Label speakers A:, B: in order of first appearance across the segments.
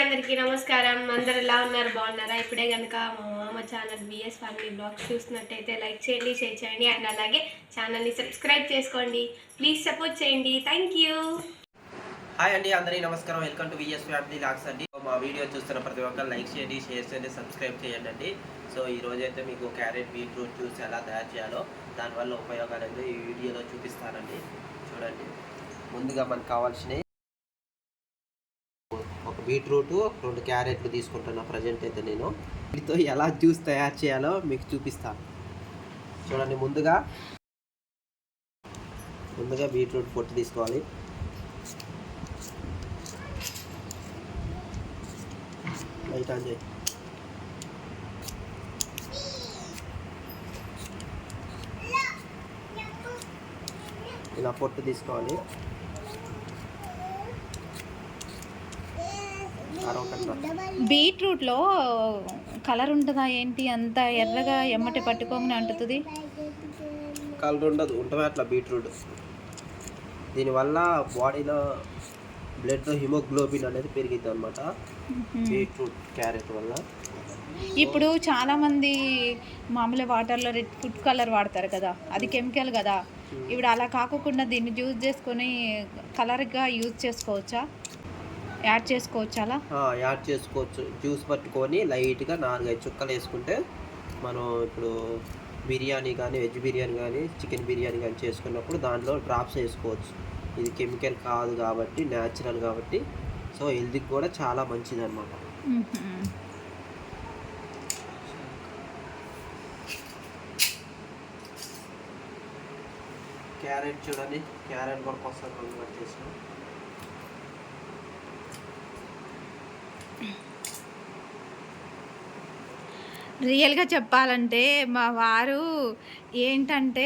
A: అందరికీ నమస్కారం. అందరు ఎలా ఉన్నారు? బాగున్నారా? ఇప్పుడే కనుక మా మామ ఛానల్ బిఎస్ ఫ్యామిలీ బ్లాగ్స్ చూసినట్టయితే లైక్ చేయండి షేర్ చేయండి అండ్ అలాగే ఛానల్ని సబ్స్క్రైబ్ చేసుకోండి. ప్లీజ్ సపోర్ట్ చేయండి. థ్యాంక్ యూ
B: హాయ్ అండి అందరికీ నమస్కారం. Welcome to VS family logs అండి. మా వీడియో చూస్తున్న ప్రతి ఒక్కరు లైక్ చేయండి షేర్ చేయండి సబ్స్క్రైబ్ చేయండి అండి. సో ఈ రోజైతే అయితే మీకు క్యారెట్ బీట్రూట్ జ్యూస్ ఎలా తయారు చేయాలో దానివల్ల ఉపయోగాలు ఈ వీడియోలో చూపిస్తానండి. చూడండి. ముందుగా మనకు కావాల్సినవి బీట్రూట్ రెండు క్యారెట్లు తీసుకుంటున్నా ప్రజెంట్ అయితే నేను. వీటితో ఎలా జ్యూస్ తయారు చేయాలో మీకు చూపిస్తాను చూడండి ముందుగా ముందుగా బీట్రూట్ పొట్టు తీసుకోవాలి. లైట్ ఆన్ చేయి. ఇలా పొట్టు తీసుకోవాలి.
C: బీట్రూట్లో కలర్ ఉంటుందా ఏంటి? అంత ఎర్రగా ఎమ్మటి పట్టుకోమని అంటుతుంది.
B: కలర్ ఉండదు ఉంటుంది అట్లా బీట్రూట్? దీనివల్ల బాడీలో బ్లడ్ హిమోగ్లోబిన్ అనేది పెరిగిద్ది అనమాట బీట్రూట్ క్యారెట్ వల్ల.
C: ఇప్పుడు చాలా మంది మామూలు వాటర్లో రెడ్ ఫుడ్ కలర్ వాడతారు కదా అది కెమికల్ కదా. ఇప్పుడు అలా కాకుండా దీన్ని యూజ్ చేసుకొని కలర్గా యూజ్ చేసుకోవచ్చా? యాడ్ చేసుకోవచ్చా అలా?
B: యాడ్ చేసుకోవచ్చు. జ్యూస్ పట్టుకొని లైట్గా నాలుగైదు చుక్కలు వేసుకుంటే మనం ఇప్పుడు బిర్యానీ కానీ వెజ్ బిర్యానీ కానీ చికెన్ బిర్యానీ కానీ చేసుకున్నప్పుడు దాంట్లో డ్రాప్స్ వేసుకోవచ్చు. ఇది కెమికల్ కాదు కాబట్టి న్యాచురల్ కాబట్టి. సో హెల్త్కి కూడా చాలా మంచిది అనమాట. క్యారెట్ చూడండి. క్యారెట్ కూడా కొత్త కట్ చేసాం
C: రియల్గా చెప్పాలంటే మా వారు ఏంటంటే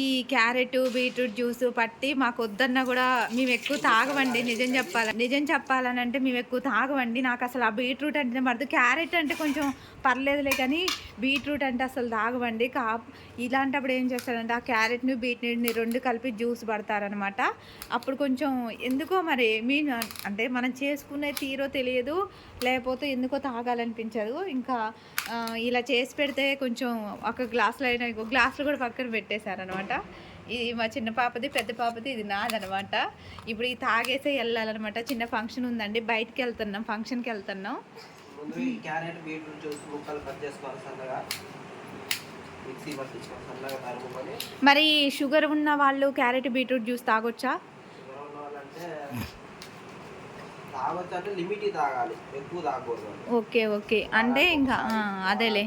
C: ఈ క్యారెట్ బీట్రూట్ జ్యూస్ పట్టి మాకు వద్దన్నా కూడా మేము ఎక్కువ తాగవండి నిజం చెప్పాలి నిజం చెప్పాలని అంటే మేము ఎక్కువ తాగవండి నాకు అసలు ఆ బీట్రూట్ అంటే పడదు క్యారెట్ అంటే కొంచెం పర్లేదులే కానీ బీట్రూట్ అంటే అసలు తాగవండి కా ఇలాంటప్పుడు ఏం చేస్తారంటే ఆ క్యారెట్ని బీట్రూట్ని రెండు కలిపి జ్యూస్ పడతారనమాట. అప్పుడు కొంచెం ఎందుకో మరి మీ అంటే మనం చేసుకునే తీరో తెలియదు లేకపోతే ఎందుకో తాగాలనిపించదు. ఇంకా ఇలా చేసి పెడితే కొంచెం ఒక గ్లాసులో అయినా ఇంకో గ్లాసులు కూడా పక్కన పెట్టేశారనమాట. ఇది మా చిన్న పాపది పెద్ద పాపది ఇది నాదనమాట. ఇప్పుడు ఈ తాగేసే వెళ్ళాలన్నమాట చిన్న ఫంక్షన్ ఉందండి బయటికి వెళ్తున్నాం ఫంక్షన్కి వెళ్తున్నాం.
B: ముందు ఈ క్యారెట్ బీట్రూట్ జ్యూస్ ముక్కలు కట్ చేసుకోవాలి సన్నగా మిక్సీ పట్టించుకోవాలి సన్నగా తరుముకొని
C: మరి షుగర్ ఉన్న వాళ్ళు క్యారెట్ బీట్రూట్ జ్యూస్ తాగొచ్చా?
B: షుగర్ ఉన్న వాళ్ళంటే తాగొచ్చు అంటే లిమిట్ తాగాలి ఎక్కువ తాగకూడదు
C: ఓకే ఓకే. అంటే ఇంకా అదేలే.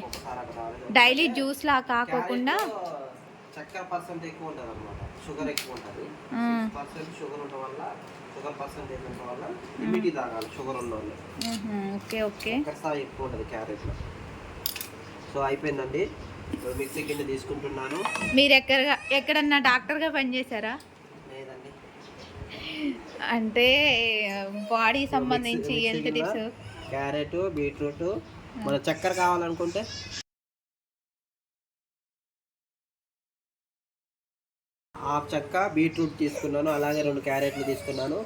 C: డైలీ జ్యూస్లా కాకోకుండా
B: క్యారెట్లో చక్కెర పర్సెంట్ ఎక్కువ ఉంటుంది అనమాట షుగర్ ఎక్కువ ఉంటుంది. పర్సెంట్ షుగర్ ఉండడం వల్ల షుగర్ పర్సెంటేజ్ ఉండడం వల్ల లిమిట్ తాగాలి షుగర్ ఉన్న వాళ్ళు
C: ఓకే ఓకే.
B: స్థాయి ఎక్కువ ఉంటుంది క్యారెట్లో. సో అయిపోయిందండి. మిక్సీ కింద తీసుకుంటున్నాను.
C: మీరు ఎక్కడ ఎక్కడన్నా డాక్టర్గా పనిచేశారా? అంటే బాడీ సంబంధించి హెల్త్ టిప్స్?
B: క్యారెట్ బీట్రూట్ మన చక్కెర కావాలనుకుంటే. హాఫ్ చెక్క బీట్రూట్ తీసుకున్నాను అలాగే రెండు క్యారెట్లు తీసుకున్నాను.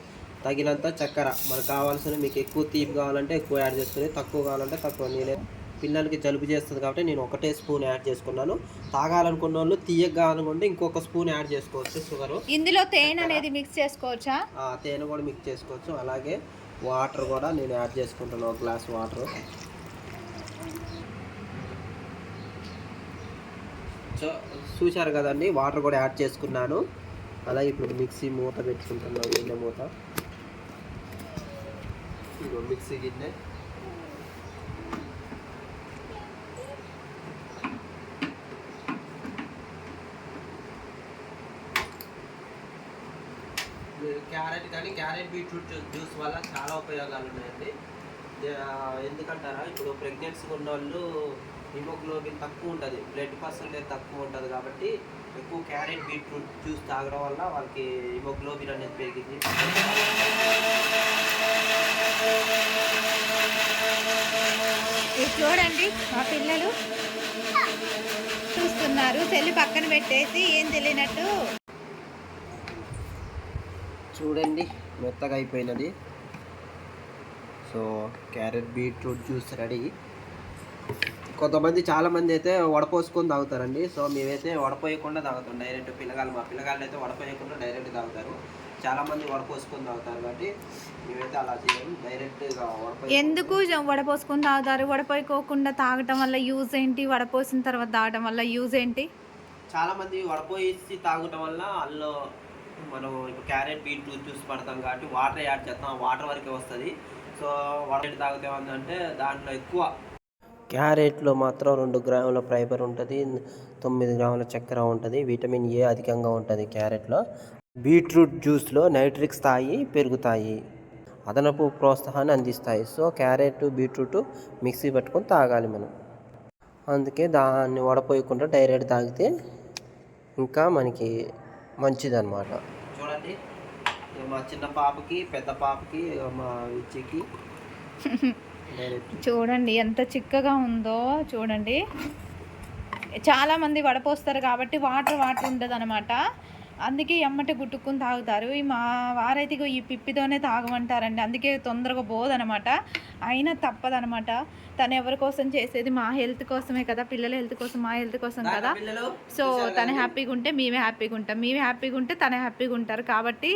B: తగినంత చక్కెర. మనకు కావాల్సిన మీకు ఎక్కువ తీపి కావాలంటే ఎక్కువ యాడ్ చేసుకుని తక్కువ కావాలంటే తక్కువ నేనే పిల్లలకి జలుబు చేస్తుంది కాబట్టి నేను ఒకటే స్పూన్ యాడ్ చేసుకున్నాను. తాగాలనుకున్న వాళ్ళు తీయగా కావాలనుకుంటే ఇంకొక స్పూన్ యాడ్ చేసుకోవచ్చు షుగరు.
C: ఇందులో తేనె అనేది మిక్స్ చేసుకోవచ్చా?
B: ఆ తేనె కూడా మిక్స్ చేసుకోవచ్చు. అలాగే వాటర్ కూడా నేను యాడ్ చేసుకుంటాను ఒక గ్లాస్ వాటర్. సో చూశారు కదండి వాటర్ కూడా యాడ్ చేసుకున్నాను. అలాగే ఇప్పుడు మిక్సీ మూత పెట్టుకుంటున్నాను గిన్నె మూత. మిక్సీ గిన్నె. క్యారెట్ కానీ క్యారెట్ బీట్రూట్ జ్యూస్ వల్ల చాలా ఉపయోగాలు ఉన్నాయండి. ఎందుకంటారా ఇప్పుడు ప్రెగ్నెన్సీ ఉన్న వాళ్ళు హిమోగ్లోబిన్ తక్కువ ఉంటుంది బ్లడ్ పర్సంటేజ్ తక్కువ ఉంటుంది కాబట్టి ఎక్కువ క్యారెట్ బీట్రూట్ జ్యూస్ తాగడం వల్ల వాళ్ళకి హిమోగ్లోబిన్ అనేది పెరిగింది.
C: చూడండి మా పిల్లలు చూస్తున్నారు. చెల్లి పక్కన పెట్టేసి ఏం తెలియనట్టు
B: చూడండి మెత్తగా అయిపోయినది. So carrot beetroot juice ready. కొంతమంది చాలామంది అయితే వడపోసుకొని తాగుతారండి. సో మేమైతే వడపోయకుండా తాగుతాం. డైరెక్ట్ పిల్లగాళ్ళు మా పిల్లగాళ్ళు అయితే వడపోయకుండా డైరెక్ట్ తాగుతారు. చాలామంది వడపోసుకొని తాగుతారు కాబట్టి మేమైతే అలా చేయము. డైరెక్ట్గా
C: ఎందుకు వడపోసుకొని తాగుతారు? వడపోయకోకుండా తాగటం వల్ల యూజ్ ఏంటి? వడపోసిన తర్వాత తాగటం వల్ల యూజ్ ఏంటి?
B: చాలామంది వడపోసి తాగటం వల్ల అందులో మనం ఇప్పుడు క్యారెట్ బీట్రూట్ జ్యూస్ పడతాం కాబట్టి వాటర్ యాడ్ చేస్తాం. వాటర్ వరకే వస్తుంది. సో వాటర్ తాగితే ఏంటంటే దాంట్లో ఎక్కువ క్యారెట్లో మాత్రం రెండు గ్రాముల ఫైబర్ ఉంటుంది. తొమ్మిది గ్రాముల చక్కెర ఉంటుంది. విటమిన్ ఏ అధికంగా ఉంటుంది క్యారెట్లో. బీట్రూట్ జ్యూస్లో నైట్రిక్ స్థాయి పెరుగుతాయి. అదనపు ప్రోత్సాహాన్ని అందిస్తాయి. సో క్యారెట్ బీట్రూట్ మిక్సీ పట్టుకొని తాగాలి మనం. అందుకే దాన్ని వడపోయకుండా డైరెక్ట్ తాగితే ఇంకా మనకి మంచిదన్నమాట. చూడండి. మా చిన్న పాపకి పెద్ద పాపకి మా విచ్చికి.
C: చూడండి ఎంత చిక్కగా ఉందో చూడండి. చాలా మంది వడపోస్తారు కాబట్టి వాటర్ వాటర్ ఉంటుంది అనమాట అందుకే ఎమ్మటి గుట్టుకుని తాగుతారు. ఈ మా వారైతే ఈ పిప్పితోనే తాగమంటారండి. అందుకే తొందరగా పోదనమాట. అయినా తప్పదనమాట. తను ఎవరి కోసం చేసేది మా హెల్త్ కోసమే కదా పిల్లల హెల్త్ కోసం మా హెల్త్ కోసం కదా. సో తను హ్యాపీగా ఉంటే మేమే హ్యాపీగా ఉంటాం. మేమే హ్యాపీగా ఉంటే తను హ్యాపీగా ఉంటారు. కాబట్టి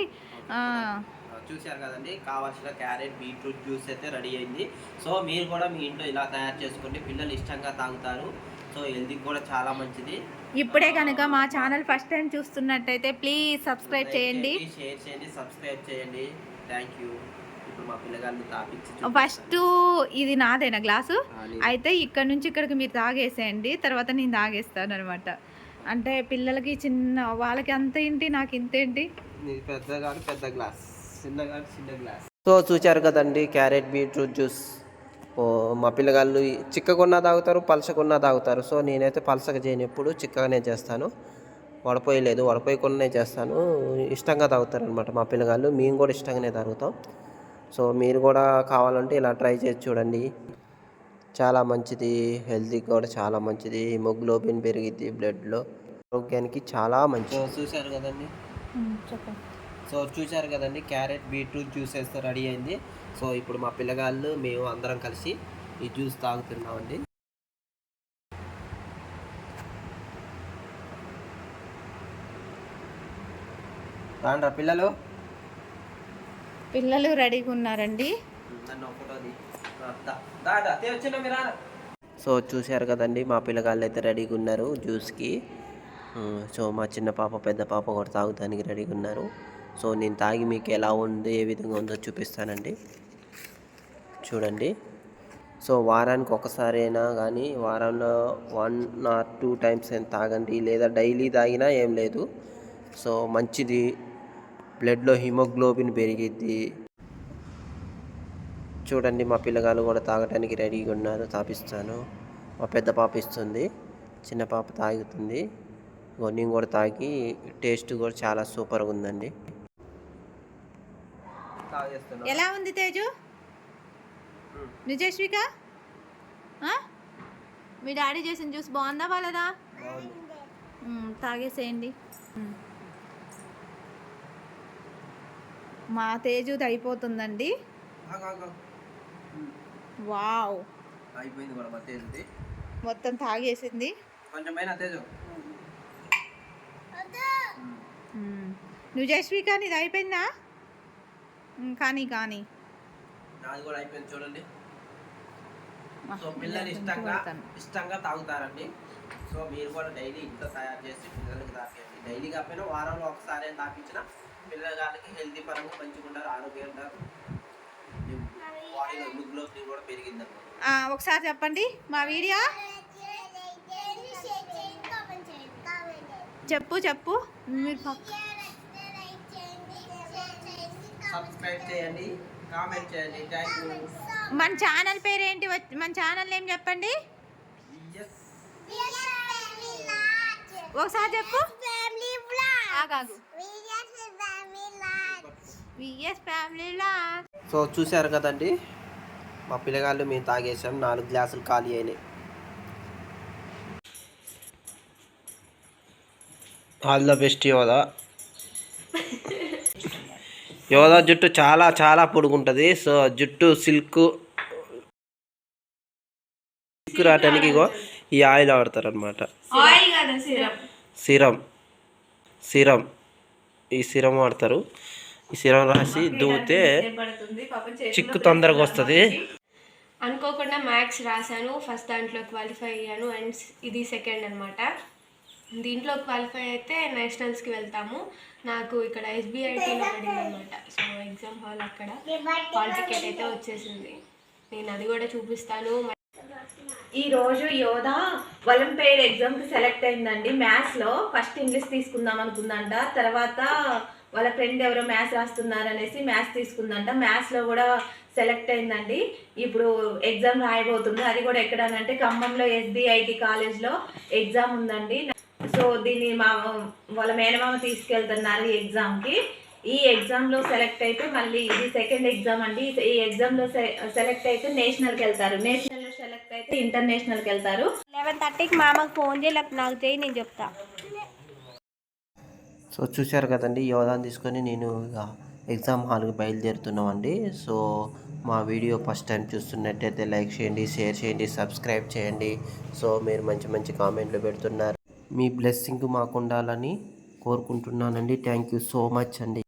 B: చూశారు కదండి. కావాల్సిన క్యారెట్ బీట్రూట్ జ్యూస్ అయితే రెడీ అయింది. సో మీరు కూడా మీ ఇంట్లో ఇలా తయారు చేసుకోండి పిల్లలు ఇష్టంగా తాగుతారు. సో హెల్తీకి కూడా చాలా మంచిది.
C: ఇప్పుడే కనుక మా ఛానల్ ఫస్ట్ టైం చూస్తున్నట్టయితే ప్లీజ్ సబ్స్క్రైబ్ చేయండి
B: షేర్ చేయండి సబ్స్క్రైబ్ చేయండి. Thank you.
C: ఫస్ట్ ఇది నాదేనా గ్లాసు. అయితే ఇక్కడ నుంచి ఇక్కడికి మీరు తాగేసేయండి తర్వాత నేను తాగేస్తాను అనమాట అంటే పిల్లలకి చిన్న వాళ్ళకి అంత ఏంటి నాకు ఇంతేంటి
B: ఇది పెద్ద గ్లాస్ చిన్న చిన్న గ్లాస్. సో చూచారు కదండి క్యారెట్ బీట్రూట్ జ్యూస్. మా పిల్లగాళ్ళు చిక్కకున్నా తాగుతారు పలసకున్నా తాగుతారు. సో నేనైతే పలసగా చేయను. ఎప్పుడు చిక్కగానే చేస్తాను. వడపోయలేదు. వడపోయకుండానే చేస్తాను. ఇష్టంగా తాగుతారు అనమాట మా పిల్లగాళ్ళు. మేము కూడా ఇష్టంగానే తాగుతాం. సో మీరు కూడా కావాలంటే ఇలా ట్రై చేసి చూడండి. చాలా మంచిది. హెల్తీకి కూడా చాలా మంచిది. హిమోగ్లోబిన్ పెరిగిద్ది బ్లడ్లో. ఆరోగ్యానికి చాలా మంచిది. చూశారు కదండి? సో చూశారు కదండి? క్యారెట్ బీట్రూట్ జ్యూస్ వేస్తే రెడీ అయింది. సో ఇప్పుడు మా పిల్లగాళ్ళు మేము అందరం కలిసి ఈ జ్యూస్ తాగుతున్నామండి రాండ్రా పిల్లలు.
C: పిల్లలు రెడీగా ఉన్నారండి.
B: సో చూశారు కదండి మా పిల్లగాళ్ళు అయితే రెడీగా ఉన్నారు జ్యూస్కి. సో మా చిన్న పాప పెద్ద పాప కూడా తాగుతానికి రెడీగా ఉన్నారు. సో నేను తాగి మీకు ఎలా ఉంది ఏ విధంగా ఉందో చూపిస్తానండి. చూడండి. సో వారానికి ఒకసారి అయినా కానీ వారంలో వన్ ఆర్ టూ టైమ్స్ అయినా తాగండి లేదా డైలీ తాగినా ఏం లేదు. సో మంచిది. బ్లడ్లో హిమోగ్లోబిన్ పెరిగిద్ది. చూడండి మా పిల్లగాళ్ళు కూడా తాగడానికి రెడీగా ఉన్నారు తాపిస్తాను. మా పెద్ద పాప ఇస్తుంది. చిన్న పాప తాగుతుంది. ఇగో నేను కూడా తాగి టేస్ట్ కూడా చాలా సూపర్గా ఉందండి.
C: ఎలా ఉంది తేజు? నిజస్విక ఆ? మీ డాడీ చేసిన జ్యూస్ బాగుందా బాలేదా తాగేసేయండి. మా తేజుది అయిపోతుందండి వావ్.
B: అయిపోయింది కూడా మా తేజుది.
C: మొత్తం తాగేసింది.
B: కొంచెమైనా తేజు.
C: నువ్వు జస్విక నీది అయిపోయిందా? కానీ కానీ.
B: నాది కూడా అయిపోయింది చూడండి. సో పిల్లలు ఇష్టంగా. ఇష్టంగా తాగుతారండి. సో మీరు కూడా డైలీ ఇంట్లో తయారు చేసి పిల్లలకి తాపేయండి డైలీ కాకపోయినా వారంలో ఒకసారి తాపించిన పిల్లగాళ్ళకి హెల్తీ పరంగా మంచిగా ఉంటారు ఆరోగ్యంగా ఉంటారు. బాడీలో హిమోగ్లోబిన్ కూడా పెరిగింది
C: ఒకసారి చెప్పండి. మా వీడియో? చెప్పు చెప్పు. మీరు పక్క
B: సబ్స్క్రైబ్ చేయండి కామెంట్ చేయండి. థ్యాంక్ యూ
C: మన ఛానల్ పేరు ఏంటి మన ఛానల్ ఏం చెప్పండి? ఒకసారి చెప్పు.
B: సో చూశారు కదండి మా పిల్లగాళ్ళు మేము తాగేసాం నాలుగు గ్లాసులు ఖాళీ అయినాయి. ఆల్ ద బెస్ట్ యోదా యోధా జుట్టు చాలా చాలా పొడుగుంటుంది. సో జుట్టు సిల్క్ సిల్క్ రావటానికి ఈ ఆయిల్ వాడతారు అనమాట సిరం. సిరం. ఈ సిరం వాడతారు. ఈ సిరం రాసి దువ్వుతే చిక్కు తొందరగా వస్తుంది.
A: అనుకోకుండా మ్యాథ్స్ రాశాను. ఫస్ట్ దాంట్లో క్వాలిఫై అయ్యాను. అండ్ ఇది సెకండ్ అనమాట దీంట్లో క్వాలిఫై అయితే నేషనల్స్కి వెళ్తాము. నాకు ఇక్కడ ఎస్బీఐటీలో పడింది అనమాట సో ఎగ్జామ్ హాల్ అక్కడ హాల్ టికెట్ అయితే వచ్చేసింది. నేను అది కూడా చూపిస్తాను.
C: ఈ రోజు యోధ ఒలింపియాడ్ ఎగ్జామ్కి సెలెక్ట్ అయిందండి. మ్యాథ్స్లో ఫస్ట్ ఇంగ్లీష్ తీసుకుందాం అనుకుందంట. తర్వాత వాళ్ళ ఫ్రెండ్ ఎవరో మ్యాథ్స్ రాస్తున్నారు అనేసి మ్యాథ్స్ తీసుకుందంట. మ్యాథ్స్లో కూడా సెలెక్ట్ అయిందండి. ఇప్పుడు ఎగ్జామ్ రాయబోతుంది. అది కూడా ఎక్కడనంటే ఖమ్మంలో ఎస్బిఐటి కాలేజ్లో ఎగ్జామ్ ఉందండి. సో దీన్ని మా వాళ్ళ మేనమామ తీసుకెళ్తున్నారు ఈ ఎగ్జామ్కి. ఈ ఎగ్జామ్లో సెలెక్ట్ అయితే మళ్ళీ ఇది సెకండ్ ఎగ్జామ్ అండి. ఈ ఎగ్జామ్లో సెలెక్ట్ అయితే నేషనల్కి వెళ్తారు. నేషనల్లో సెలెక్ట్ అయితే ఇంటర్నేషనల్కి వెళ్తారు.
A: లెవెన్ థర్టీకి మా అమ్మకి ఫోన్ చేయి నాకు చేయి నేను చెప్తా.
B: సో చూశారు కదండి యోధాన్ని తీసుకొని నేను ఇక ఎగ్జామ్ హాల్కి బయలుదేరుతున్నామండి. సో మా వీడియో ఫస్ట్ టైం చూస్తున్నట్టయితే లైక్ చేయండి షేర్ చేయండి సబ్స్క్రైబ్ చేయండి. సో మీరు మంచి మంచి కామెంట్లు పెడుతున్నారు. మీ బ్లెస్సింగ్ మాకు ఉండాలని కోరుకుంటున్నానండి. థ్యాంక్ యూ సో మచ్ అండి.